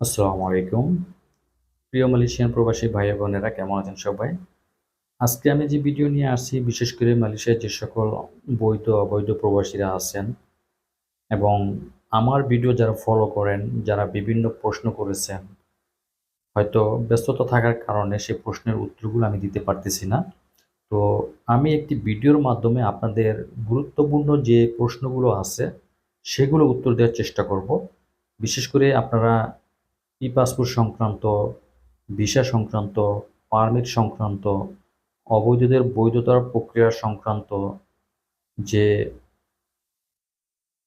আসসালামু আলাইকুম। প্রিয় মালয়েশিয়ান প্রবাসী ভাই বোনেরা, কেমন আছেন সবাই? আজকে আমি যে ভিডিও নিয়ে আসছি, বিশেষ করে মালয়েশিয়ার যে সকল বৈধ, অবৈধ প্রবাসীরা আছেন এবং আমার ভিডিও যারা ফলো করেন, যারা বিভিন্ন প্রশ্ন করেছেন, হয়তো ব্যস্ততা থাকার কারণে সেই প্রশ্নের উত্তরগুলো আমি দিতে পারতেছি না। তো আমি একটি ভিডিওর মাধ্যমে আপনাদের গুরুত্বপূর্ণ যে প্রশ্নগুলো আছে, সেগুলো উত্তর দেওয়ার চেষ্টা করব। বিশেষ করে আপনারা ই পাসপোর্ট সংক্রান্ত, ভিসা সংক্রান্ত, পারমিট সংক্রান্ত, অবৈধদের বৈধতার প্রক্রিয়া সংক্রান্ত যে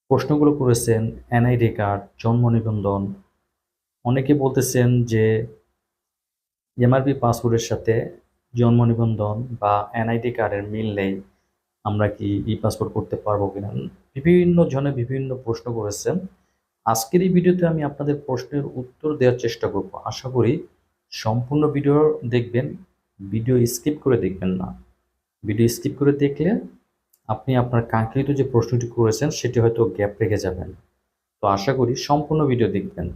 প্রশ্নগুলো করেছেন এনআইডি কার্ড জন্ম নিবন্ধন, অনেকে বলতেছেন যে এমআরপি পাসপোর্টের সাথে জন্ম নিবন্ধন বা এনআইডি কার্ডের মিল নেই, আমরা কি ই পাসপোর্ট করতে পারব কিনা? বিভিন্ন জনে বিভিন্ন প্রশ্ন করেছেন। আজকের এই ভিডিওতে আমি আপনাদের প্রশ্নের উত্তর দেওয়ার চেষ্টা করব। আশা করি সম্পূর্ণ ভিডিও দেখবেন, ভিডিও স্কিপ করে দেখবেন না। ভিডিও স্কিপ করে দেখলে আপনি আপনার কাঙ্ক্ষিত যে প্রশ্নটি করেছেন, সেটি হয়তো গ্যাপ রেখে যাবেন। তো আশা করি সম্পূর্ণ ভিডিও দেখবেন।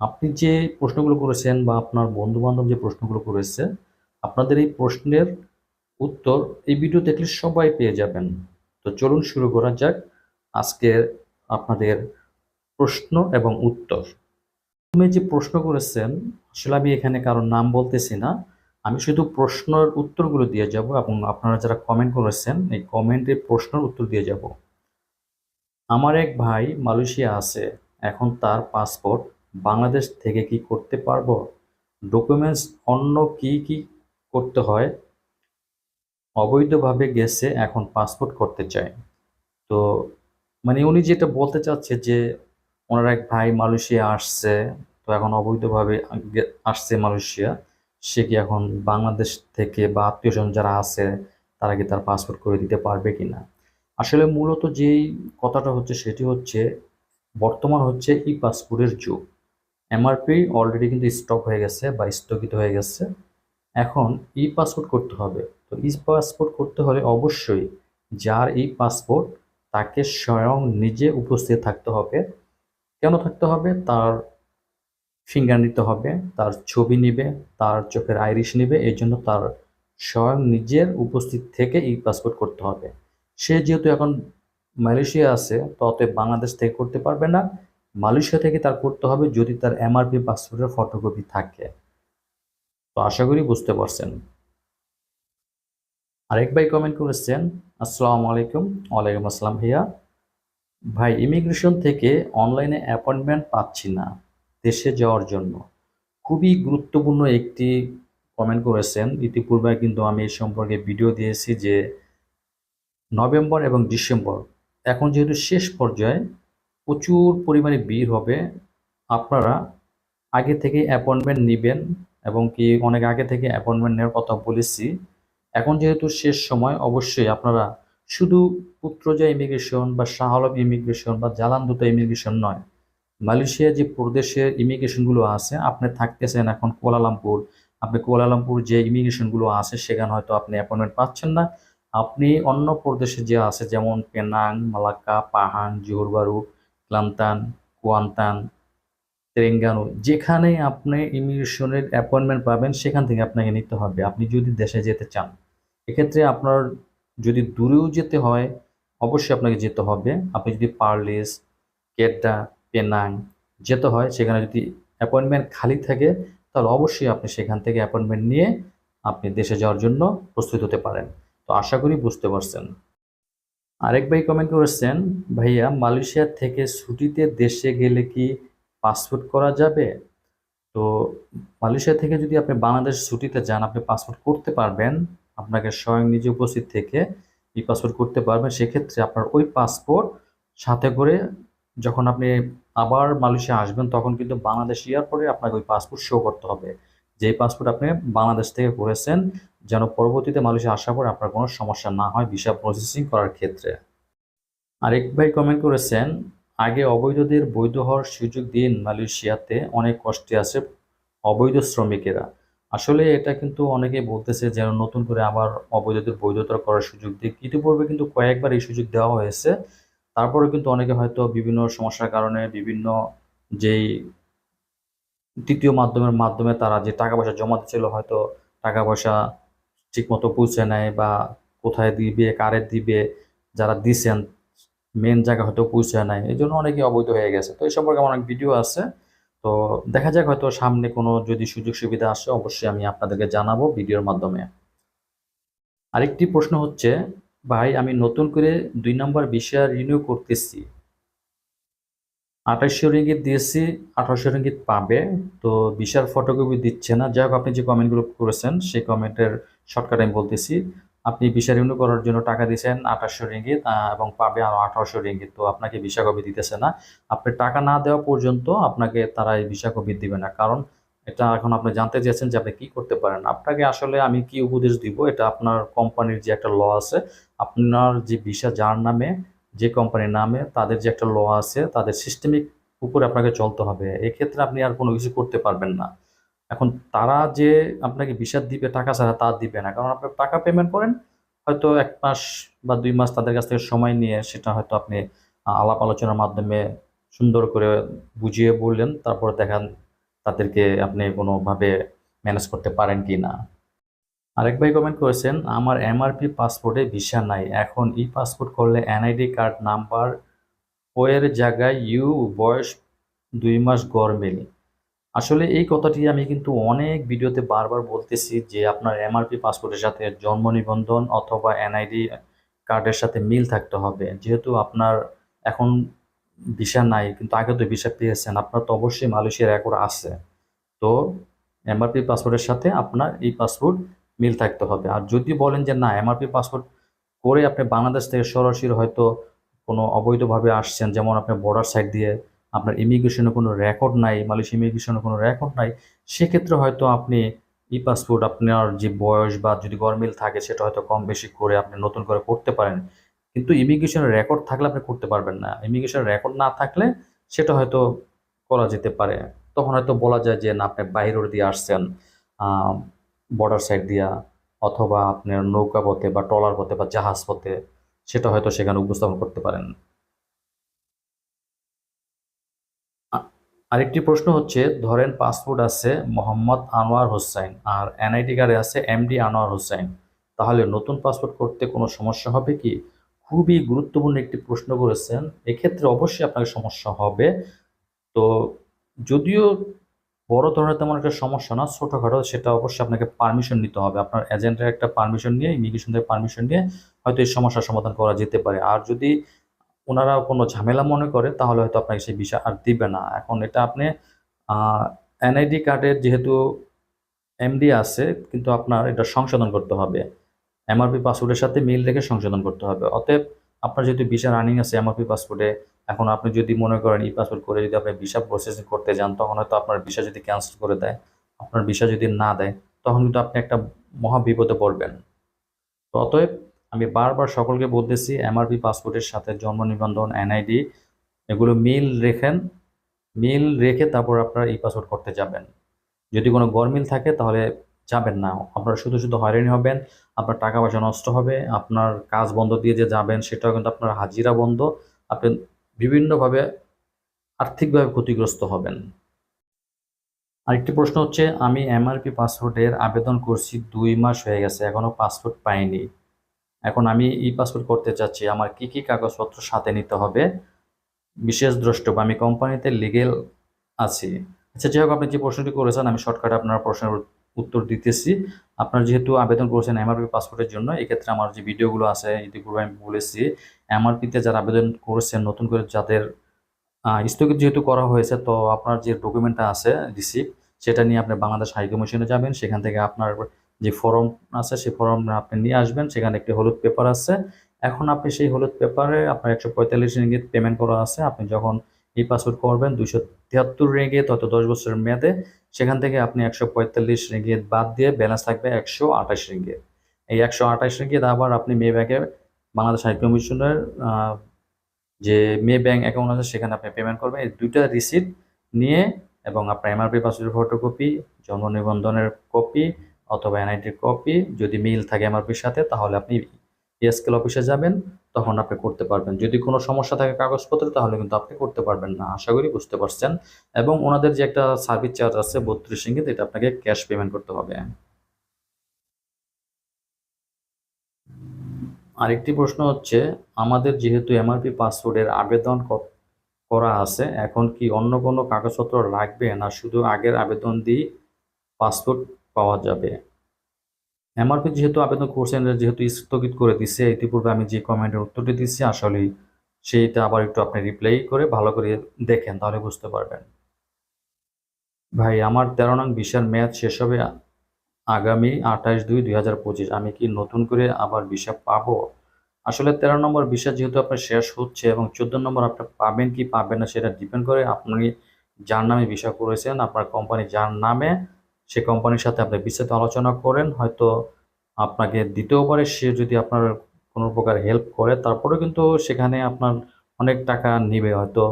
আপনি যে প্রশ্নগুলো করেছেন বা আপনার বন্ধু বান্ধব যে প্রশ্নগুলো করেছে, আপনাদের এই প্রশ্নের উত্তর এই ভিডিও দেখলে সবাই পেয়ে যাবেন। তো চলুন শুরু করা যাক। আজকের আপনাদের প্রশ্ন এবং উত্তর। তুমি যে প্রশ্ন করেছেন, আসলে আমি এখানে কারোর নাম বলতেছি না। আমি শুধু প্রশ্নের উত্তরগুলো দিয়ে যাব এবং আপনারা যারা কমেন্ট করেছেন, এই কমেন্টের প্রশ্নের উত্তর দিয়ে যাব। আমার এক ভাই মালয়েশিয়া আছে। এখন তার পাসপোর্ট বাংলাদেশ থেকে কি করতে পারব? ডকুমেন্টস অন্য কি কি করতে হয়? অবৈধভাবে গেছে, এখন পাসপোর্ট করতে চায়। তো মানে উনি যেটা বলতে চাচ্ছে যে ওনার এক ভাই মালয়েশিয়া আসছে, তো এখন অবৈধভাবে আসছে মালয়েশিয়া। সে কি এখন বাংলাদেশ থেকে বা আত্মীয়স্বজন যারা আছে, তারা কি তার পাসপোর্ট করে দিতে পারবে কিনা? আসলে মূলত যেই কথাটা হচ্ছে সেটি হচ্ছে, বর্তমান হচ্ছে ই পাসপোর্টের যুগ। এমআরপি অলরেডি কিন্তু স্টক হয়ে গেছে বা স্থগিত হয়ে গেছে। এখন ই পাসপোর্ট করতে হবে। তো ই পাসপোর্ট করতে হলে অবশ্যই যার ই পাসপোর্ট তাকে স্বয়ং নিজে উপস্থিত থাকতে হবে। কেন থাকতে হবে? তার ফিঙ্গার নিতে হবে, তার ছবি নিবে, তার চোখের আইরিশ নিবে এই জন্য তার স্বয়ং নিজের উপস্থিত থেকে ই পাসপোর্ট করতে হবে। সে যেহেতু এখন মালয়েশিয়া আছে, তো অতএব বাংলাদেশ থেকে করতে পারবে না। মালয়েশিয়া থেকে তার করতে হবে যদি তার এমআরপি পাসপোর্টের ফটোকপি থাকে। তো আশা করি বুঝতে পারছেন। আরেক ভাই কমেন্ট করেছেন, আসসালামু আলাইকুম, ওয়ালাইকুম আসসালাম ভাইয়া। ভাই ইমিগ্রেশন থেকে অনলাইনে অ্যাপয়েন্টমেন্ট পাচ্ছি না, দেশে যাওয়ার জন্য। খুবই গুরুত্বপূর্ণ একটি কমেন্ট করেছেন। ইতিপূর্বে কিন্তু আমি এই সম্পর্কে ভিডিও দিয়েছি যে নভেম্বর এবং ডিসেম্বর, এখন যেহেতু শেষ পর্যায়ে প্রচুর পরিমাণে ভিড় হবে, আপনারা আগে থেকে অ্যাপয়েন্টমেন্ট নেবেন এবং কি অনেক আগে থেকে অ্যাপয়েন্টমেন্ট নেওয়ার কথা বলেছি। এখন যেহেতু শেষ সময়, অবশ্যই আপনারা শুধু পুত্রজা ইমিগ্রেশন বা শাহ ইমিগ্রেশন বা জালানদুতা ইমিগ্রেশন নয়, মালয়েশিয়া যে প্রদেশের ইমিগ্রেশনগুলো আছে, আপনি থাকতেছেন এখন কুয়ালালামপুর। আপনি কুয়ালালামপুর যে ইমিগ্রেশনগুলো আছে, সেখানে হয়তো আপনি অ্যাপয়েন্টমেন্ট পাচ্ছেন না। আপনি অন্য প্রদেশে যে আছে, যেমন Penang, Malacca, Pahang, Johor Bahru, Kelantan, Kuantan, Terengganu, যেখানে আপনি ইমিগ্রেশনের অ্যাপয়েন্টমেন্ট পাবেন, সেখান থেকে আপনাকে নিতে হবে। আপনি যদি দেশে যেতে চান, এক্ষেত্রে আপনার যদি দূরেও যেতে হয়, অবশ্যই আপনাকে যেতে হবে। আপনি যদি পার্লিস কেডা পেনাং যেতে হয়, সেখানে যদি অ্যাপয়েন্টমেন্ট খালি থাকে, তাহলে অবশ্যই আপনি সেখান থেকে অ্যাপয়েন্টমেন্ট নিয়ে আপনি দেশে যাওয়ার জন্য প্রস্তুত হতে পারেন। তো আশা করি বুঝতে পারছেন। আরেক ভাই কমেন্ট করেছেন, ভাইয়া, মালয়েশিয়া থেকে ছুটিতে দেশে গেলে কি পাসপোর্ট করা যাবে? তো মালয়েশিয়া থেকে যদি আপনি বাংলাদেশ ছুটিতে যান, আপনি পাসপোর্ট করতে পারবেন। আপনাকে স্বয়ং নিজে উপস্থিত থেকে ই পাসপোর্ট করতে পারবেন। সেক্ষেত্রে আপনার ওই পাসপোর্ট সাথে করে যখন আপনি আবার মালয়েশিয়া আসবেন, তখন কিন্তু বাংলাদেশ এয়ারপোর্টে আপনাকে ওই পাসপোর্ট শো করতে হবে। যেই পাসপোর্ট আপনি বাংলাদেশ থেকে করেছেন, যেন পরবর্তীতে মালয়েশিয়া আসার পর আপনার কোনো সমস্যা না হয় ভিসা প্রসেসিং করার ক্ষেত্রে। আরেক ভাই কমেন্ট করেছেন, আগে অবৈধদের বৈধ হওয়ার সুযোগ দিন মালয়েশিয়াতে অনেক কষ্টে আছে অবৈধ শ্রমিকেরা। আসলে এটা কিন্তু অনেকে বলতেছে যেন নতুন করে আবার অবৈধদের বৈধতা করার সুযোগ দিক ইতিপূর্বে কিন্তু কয়েকবার এই সুযোগ দেওয়া হয়েছে। তারপরে কিন্তু অনেকে হয়তো বিভিন্ন সমস্যার কারণে বিভিন্ন যেই তৃতীয় মাধ্যমের মাধ্যমে তারা যে টাকা পয়সা জমা দিচ্ছিল হয়তো টাকা পয়সা ঠিকমতো পৌঁছে নেয় বা কোথায় দিবে, কারে দিবে, যারা দিছেন মেন জায়গা হয়তো পৌঁছে নেয়। এই জন্য অনেকে অবৈধ হয়ে গেছে। তো এই সম্পর্কে আমার অনেক ভিডিও আছে। তো দেখা যাক হয়তো সামনে কোনো যদি সুযোগ সুবিধা আসে, অবশ্যই আমি আপনাদেরকে জানাব ভিডিওর মাধ্যমে। আরেকটি প্রশ্ন হচ্ছে, ভাই, আমি নতুন করে দুই নম্বর বিষয় রিনিউ করতেছি। আঠাশশো রিঙ্গিত দিয়েছি, আঠারোশো রিঙ্গিত পাবে। তো বিশাল ফটোকপি দিচ্ছে না। যাই হোক, আপনি যে কমেন্টগুলো করেছেন, সেই কমেন্টের শর্টকাট আমি বলতেছি। আপনি ভিসা রিনিউ করার জন্য টাকা দিয়েছেন আঠাশশো রিঙ্গিত এবং পাবে আরও আঠারোশো রিঙ্গিত। তো আপনাকে ভিসা কপি দিতেছে না। আপনি টাকা না দেওয়া পর্যন্ত আপনাকে তারা এই ভিসা কপি দিবে না। কারণ এটা এখন আপনি জানতে চেয়েছেন যে আপনি কী করতে পারেন। আপনাকে আসলে আমি কি উপদেশ দিব, এটা আপনার কোম্পানির যে একটা ল আছে, আপনার যে ভিসা যার নামে, যে কোম্পানির নামে, তাদের যে একটা ল আছে, তাদের সিস্টেমিক উপরে আপনাকে চলতে হবে। এক্ষেত্রে আপনি আর কোনো কিছু করতে পারবেন না। এখন তারা যে আপনাকে ভিসা দিবে টাকা ছাড়া তা দিবে না। কারণ আপনি টাকা পেমেন্ট করেন, হয়তো এক মাস বা দুই মাস তাদের কাছ থেকে সময় নিয়ে সেটা হয়তো আপনি আলাপ আলোচনার মাধ্যমে সুন্দর করে বুঝিয়ে বললেন, তারপর দেখান তাদেরকে আপনি কোনোভাবে ম্যানেজ করতে পারেন কি না। আরেক ভাই কমেন্ট করেছেন, আমার এমআরপি পাসপোর্টে ভিসা নাই। এখন ই পাসপোর্ট করলে এনআইডি কার্ড নাম্বার ও এর জায়গায় ইউ বয়স দুই মাস গড় মেলে। আসলে এই কথাটি আমি কিন্তু অনেক ভিডিওতে বারবার বলতেছি যে আপনার এমআরপি পাসপোর্টের সাথে জন্ম নিবন্ধন অথবা এনআইডি কার্ডের সাথে মিল থাকতে হবে। যেহেতু আপনার এখন ভিসা নাই, কিন্তু আগে তো ভিসা পেয়েছেন, আপনার তো অবশ্যই মালয়েশিয়ার রেকর্ড আছে। তো এমআরপি পাসপোর্টের সাথে আপনার এই পাসপোর্ট মিল থাকতে হবে। আর যদি বলেন যে না এমআরপি পাসপোর্ট করে আপনি বাংলাদেশ থেকে সরাসরি হয়তো কোনো অবৈধভাবে আসছেন, যেমন আপনার বর্ডার সাইড দিয়ে আপনার ইমিগ্রেশনের কোনো রেকর্ড নাই মালয়েশিয়া ইমিগ্রেশনের কোনো রেকর্ড নাই, সেক্ষেত্রে হয়তো আপনি ই পাসপোর্ট আপনার যে বয়স বা যদি গরমিল থাকে সেটা হয়তো কম বেশি করে আপনি নতুন করে করতে পারেন। কিন্তু ইমিগ্রেশনের রেকর্ড থাকলে আপনি করতে পারবেন না। ইমিগ্রেশনের রেকর্ড না থাকলে সেটা হয়তো করা যেতে পারে। তখন হয়তো বলা যায় যে, না, আপনি বাইরের দিয়ে আসছেন বর্ডার সাইড দিয়া, অথবা আপনার নৌকা পথে বা ট্রলার পথে বা জাহাজ পথে, সেটা হয়তো সেখানে উপস্থাপন করতে পারেন। আরেকটি প্রশ্ন হচ্ছে, ধরেন পাসপোর্ট আছে মোহাম্মদ আনোয়ার হোসেন আর এনআইডি কার্ডে আছে এমডি আনোয়ার হোসেন। তাহলে নতুন পাসপোর্ট করতে কোনো সমস্যা হবে কি? খুবই গুরুত্বপূর্ণ একটি প্রশ্ন করেছেন। এক্ষেত্রে অবশ্যই আপনাকে সমস্যা হবে। তো যদিও বড় ধরনের তেমন একটা সমস্যা না, ছোটোখাটো সেটা অবশ্যই আপনাকে পারমিশন নিতে হবে। আপনার এজেন্টের একটা পারমিশন নিয়ে ইমিগ্রেশন থেকে পারমিশন নিয়ে হয়তো এই সমস্যার সমাধান করা যেতে পারে। আর যদি ওনারা কোনো ঝামেলা মনে করে, তাহলে হয়তো আপনাকে সেই বিষয় আর দিবে না। এখন এটা আপনি এনআইডি কার্ডের যেহেতু এমডি আছে, কিন্তু আপনার এটা সংশোধন করতে হবে। এমআরপি পাসপোর্টের সাথে মিল রেখে সংশোধন করতে হবে। অতএব আপনার যেহেতু ভিসা রানিং আছে এমআরপি পাসপোর্টে এখন আপনি যদি মনে করেন ই পাসপোর্ট করে যদি আপনি ভিসা প্রসেসিং করতে যান, তখন হয়তো আপনার ভিসা যদি ক্যান্সেল করে দেয়, আপনার ভিসা যদি না দেয়, তখন কিন্তু আপনি একটা মহা বিপদে পড়বেন। তো অতএব আমি বারবার সকলকে বলতেছি এমআরপি পাসপোর্টের সাথে জন্ম নিবন্ধন এনআইডি এগুলো মিল রেখেন, মিল রেখে তারপর আপনার ই পাসপোর্ট করতে যাবেন। যদি কোনো গরমিল থাকে তাহলে যাবেন না। আপনারা শুধু শুধু হয়রানি হবেন, আপনার টাকা পয়সা নষ্ট হবে, আপনার কাজ বন্ধ দিয়ে যে যাবেন সেটাও কিন্তু আপনার হাজিরা বন্ধ, আপনি বিভিন্নভাবে আর্থিকভাবে ক্ষতিগ্রস্ত হবেন। আরেকটি প্রশ্ন হচ্ছে, আমি এমআরপি পাসপোর্টের আবেদন করছি দুই মাস হয়ে গেছে এখনও পাসপোর্ট পাইনি। এখন আমি ই পাসপোর্ট করতে চাচ্ছি, আমার কি কি কাগজপত্র সাথে নিতে হবে? বিশেষ দ্রষ্টব্য, আমি কোম্পানিতে লিগেল আছি। আচ্ছা যাই হোক, আপনি যে প্রশ্নটি করেছেন, আমি শর্টকাটে আপনার প্রশ্নের উত্তর দিতেছি। আপনার যেহেতু আবেদন করেছেন এমআরপি পাসপোর্টের জন্য, এক্ষেত্রে আমার যে ভিডিওগুলো আছে ইতিপূর্বে আমি বলেছি। এমআরপিতে যারা আবেদন করেছেন, নতুন করে যাদের স্থগিত যেহেতু করা হয়েছে, তো আপনার যে ডকুমেন্টটা আছে রিসিপ্ট সেটা নিয়ে আপনি বাংলাদেশ হাই কমিশনে যাবেন। সেখান থেকে আপনার যে ফর্ম আছে, সেই ফর্ম আপনি নিয়ে আসবেন। সেখানে একটি হলুদ পেপার আছে। এখন আপনি সেই হলুদ পেপারে আপনার একশো পঁয়তাল্লিশ রিঙ্গিত পেমেন্ট করা আছে। আপনি যখন এই পাসপোর্ট করবেন, দুইশো তিয়াত্তর রিঙ্গিত অত দশ বছরের মেয়াদে, সেখান থেকে আপনি একশো পঁয়তাল্লিশ রিঙ্গিত বাদ দিয়ে ব্যালেন্স থাকবে একশো আঠাশ রিঙ্গিত এই একশো আঠাশ রিঙ্গিত আবার আপনি মে ব্যাংকে বাংলাদেশ হাই কমিশনের যে মে ব্যাংক অ্যাকাউন্ট আছে, সেখানে আপনি পেমেন্ট করবেন। এই দুইটা রিসিপ্ট নিয়ে এবং আপনার এমআরপি পাসপোর্টের ফটোকপি জন্ম নিবন্ধনের কপি অথবা এনআইডির কপি যদি মিল থাকে এমআরপির সাথে, তাহলে আপনি পিএসকেল অফিসে যাবেন, তখন আপনি করতে পারবেন। যদি কোনো সমস্যা থাকে কাগজপত্রে, তাহলে কিন্তু আপনি করতে পারবেন না, আশা করি বুঝতে পারছেন। এবং ওনাদের যে একটা সার্ভিস চার্জ আছে বত্রিশ ইঙ্গিত এটা আপনাকে ক্যাশ পেমেন্ট করতে হবে। আরেকটি প্রশ্ন হচ্ছে, আমাদের যেহেতু এমআরপি পাসপোর্টের আবেদন করা আছে, এখন কি অন্য কোনো কাগজপত্র লাগবে না? শুধু আগের আবেদন দিয়ে পাসপোর্ট পাওয়া যাবে। এমআরপি যেহেতু আবেদন করছেন যেহেতু স্থগিত করে দিছে, ইতিপূর্বে আমি যে কমেন্টের উত্তরটি দিচ্ছি আসলে সেইটা আবার একটু আপনি রিপ্লাই করে ভালো করে দেখেন, তাহলে বুঝতে পারবেন। ভাই, আমার তেরো নং ভিসার মেয়াদ শেষ হবে আগামী আঠাশ দুই দুই হাজার পঁচিশ। আমি কি নতুন করে আবার ভিসা পাবো? আসলে তেরো নম্বর ভিসা যেহেতু আপনার শেষ হচ্ছে এবং চোদ্দ নম্বর আপনি পাবেন কি পাবেন না, সেটা ডিপেন্ড করে আপনি যার নামে ভিসা করেছেন, আপনার কোম্পানি যার নামে সে কোম্পানির সাথে আপনি বিস্তারিত আলোচনা করেন, হয়তো আপনাকে দিতেও পারে, সে যদি আপনার কোনো প্রকার হেল্প করে, তারপরেও কিন্তু সেখানে আপনার অনেক টাকা নিবে, হয়তো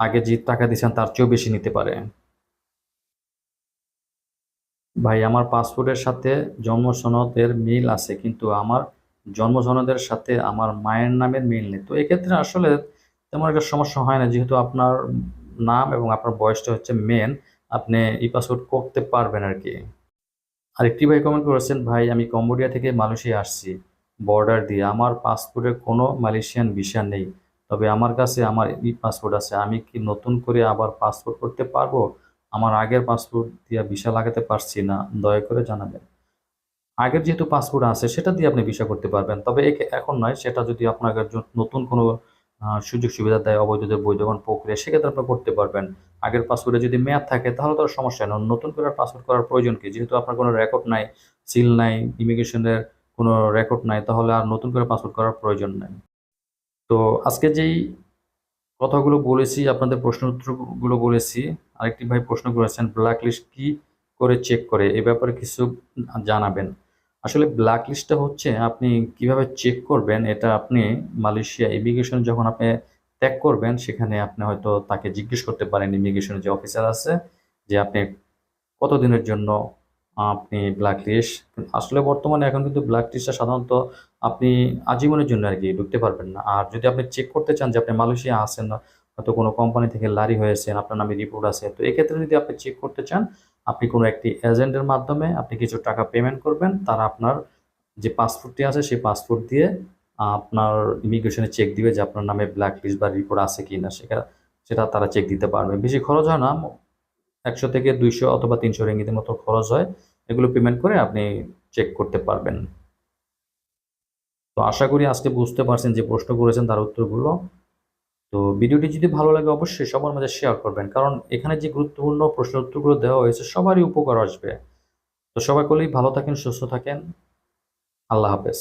আগে যে টাকা দিয়েছেন তার চেয়েও বেশি নিতে পারে। ভাই, আমার পাসপোর্টের সাথে জন্ম সনদের মিল আছে, কিন্তু আমার জন্ম সনদের সাথে আমার মায়ের নামের মিল নেই। তো এক্ষেত্রে আসলে তেমন একটা সমস্যা হয় না, যেহেতু আপনার নাম এবং আপনার বয়সটা হচ্ছে মেন আপনি ই পাসপোর্ট করতে পারবেন আর কি আরেকটি ভাই কমেন্ট করেছেন, ভাই, আমি কম্বোডিয়া থেকে মালয়েশিয়া আসছি। বর্ডার দিয়ে আমার পাসপোর্টে কোনো মালয়েশিয়ান ভিসা নেই। তবে আমার কাছে আমার ই পাসপোর্ট আছে। আমি কি নতুন করে আবার পাসপোর্ট করতে পারব? আমার আগের পাসপোর্ট দিয়ে ভিসা লাগাতে পারছি না। দয়া করে জানাবেন। আগের যেহেতু পাসপোর্ট আছে, সেটা দিয়ে আপনি ভিসা করতে পারবেন। তবে এখন নয়, সেটা যদি আপনার নতুন কোনো সুযোগ সুবিধা দেয় অবৈধদের বৈধকরণ প্রক্রিয়া, সেক্ষেত্রে আপনি করতে পারবেন। আগের পাসপোর্টে যদি মেয়াদ থাকে, তাহলে তো আর সমস্যা নয় নতুন করে পাসপোর্ট করার প্রয়োজন কি? যেহেতু আপনার কোনো রেকর্ড নাই সিল নাই ইমিগ্রেশনের কোনো রেকর্ড নাই, তাহলে আর নতুন করে পাসপোর্ট করার প্রয়োজন নেই। তো আজকে যেই কথাগুলো বলেছি, আপনাদের প্রশ্ন উত্তরগুলো বলেছি, আরেকটি ভাই প্রশ্ন করেছেন ব্ল্যাক লিস্ট কি করে চেক করে? এ ব্যাপারে কিছু জানাবেন। আসলে ব্ল্যাক লিস্টটা হচ্ছে আপনি কীভাবে চেক করবেন, এটা আপনি মালয়েশিয়া ইমিগ্রেশন যখন আপনি ত্যাগ করবেন, সেখানে আপনি হয়তো তাকে জিজ্ঞেস করতে পারেন ইমিগ্রেশনের যে অফিসার আছে যে আপনি কতদিনের জন্য আপনি ব্ল্যাক লিস্ট আসলে বর্তমানে এখন কিন্তু ব্ল্যাক লিস্টটা সাধারণত আপনি আজীবনের জন্য আর কি ঢুকতে পারবেন না। আর যদি আপনি চেক করতে চান যে আপনি মালয়েশিয়া আসেন না হয়তো কোনো কোম্পানি থেকে লারি হয়েছেন, আপনার নামে রিপোর্ট আছে, তো এক্ষেত্রে যদি আপনি চেক করতে চান আপনি কোনো একটি এজেন্টের মাধ্যমে আপনি কিছু টাকা পেমেন্ট করবেন, তারা আপনার যে পাসপোর্টটি আছে সেই পাসপোর্ট দিয়ে আপনার ইমিগ্রেশনে চেক দিবে যে আপনার নামে ব্ল্যাক লিস্ট বা রিপোর্ট আছে কি না সেটা সেটা তারা চেক দিতে পারবে। বেশি খরচ হয় না, একশো থেকে দুইশো অথবা তিনশো রেঙ্গিতের মতো খরচ হয়, এগুলো পেমেন্ট করে আপনি চেক করতে পারবেন। তো আশা করি আজকে বুঝতে পারছেন যে প্রশ্ন করেছেন, তার উত্তরগুলো। তো ভিডিওটি যদি ভালো লাগে অবশ্যই সবার মাঝে শেয়ার করবেন। কারণ এখানে যে গুরুত্বপূর্ণ প্রশ্ন উত্তরগুলো দেওয়া হয়েছে, সবারই উপকার আসবে। তো সবাই করলেই ভালো থাকেন, সুস্থ থাকেন। আল্লাহ হাফেজ।